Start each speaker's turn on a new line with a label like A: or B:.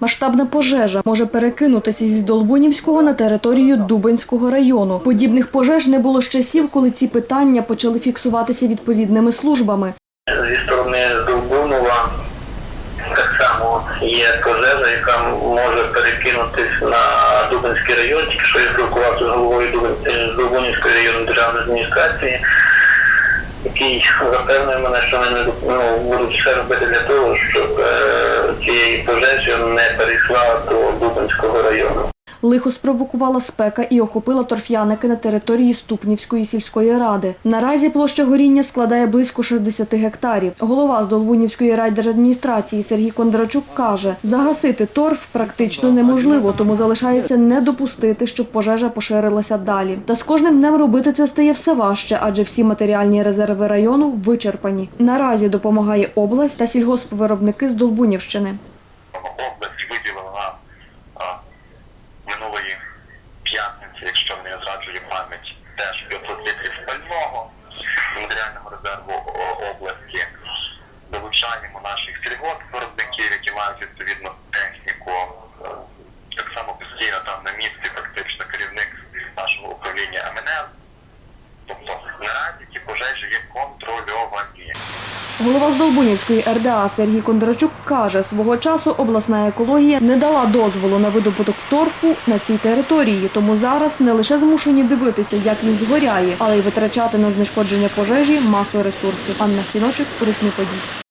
A: Масштабна пожежа може перекинутися зі Долбунівського на територію Дубинського району. Подібних пожеж не було з часів, коли ці питання почали фіксуватися відповідними службами.
B: Зі сторони Долбунова так само є пожежа, яка може перекинутись на Дубинський район. Тільки що я спілкувався з головою е, Долбунівської районної державної адміністрації, який запевнив мене, що вони ну, будуть все робити для того, щоб е, цієї пожежі не перейшла до Дубинського району.
A: Лихо спровокувала спека і охопила торф'яники на території Ступнівської сільської ради. Наразі площа горіння складає близько 60 гектарів. Голова з Долбунівської райдержадміністрації Сергій Кондрачук каже, загасити торф практично неможливо, тому залишається не допустити, щоб пожежа поширилася далі. Та з кожним днем робити це стає все важче, адже всі матеріальні резерви району вичерпані. Наразі допомагає область та сільгоспвиробники з Долбунівщини.
C: Наших сільгоспвиробників, які мають відповідну техніку. Е, Так само постійно там на місці фактично керівник нашого управління МНС. Тобто наразі ті пожежі є контрольовані.
A: Голова Здолбунівської РДА Сергій Кондрачук каже, свого часу обласна екологія не дала дозволу на видобуток торфу на цій території, тому зараз не лише змушені дивитися, як він згоряє, але й витрачати на знешкодження пожежі масу ресурсів. Анна Хіночик, Ритмі подій.